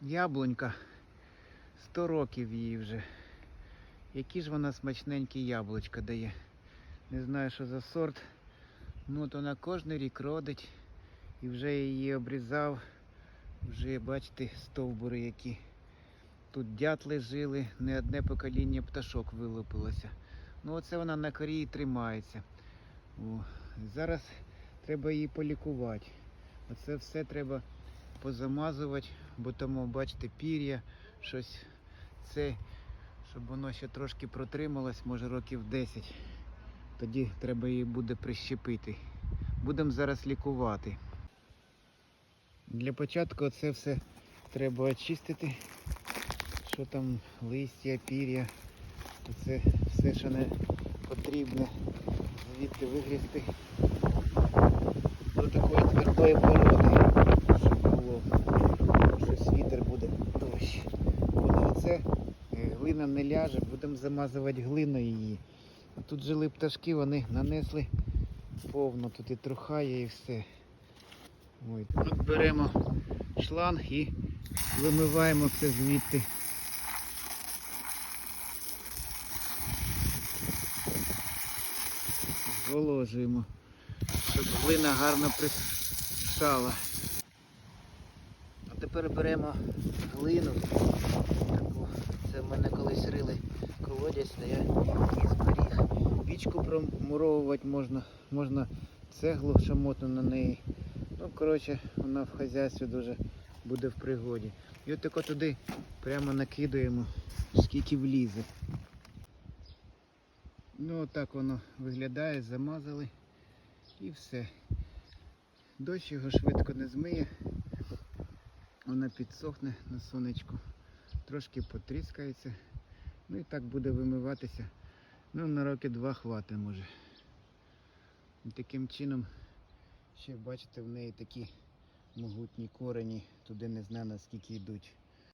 Яблунька. 100 років їй вже. Які ж вона смачненькі яблучка дає. Не знаю, що за сорт. Ну от вона кожен рік родить. І вже її обрізав. Вже бачите стовбури які. Тут дятли жили, не одне покоління пташок вилупилося. Ну оце вона на корі і тримається. О, зараз треба її полікувати. Оце все треба позамазувати, бо тому, бачите, пір'я, щось це, щоб воно ще трошки протрималось, може років 10. Тоді треба її буде прищепити. Будемо зараз лікувати. Для початку це все треба очистити. Що там листя, пір'я. Це все, що не потрібне, звідти вигрізти до такої твердої породи, щоб було. Щось вітер буде дощ. Воно оце е, глина не ляже, будемо замазувати глиною її. А тут жили пташки, вони нанесли повно, тут і труха є і все. Ой, тут беремо шланг і вимиваємо все звідти. Зволожуємо, щоб глина гарно присала. А тепер беремо глину. Це в мене то я зберіг. Пічку промуровувати можна, можна цеглу шамотну на неї. Ну, коротше, вона в хазяйстві дуже буде в пригоді. І от тако туди прямо накидаємо, скільки влізе. Ну отак воно виглядає, замазали і все. Дощ його швидко не змиє. Вона підсохне на сонечку, трошки потріскається. Ну і так буде вимиватися. Ну, на роки два хвати може. І таким чином, ще бачите, в неї такі могутні корені, туди не знаю наскільки йдуть.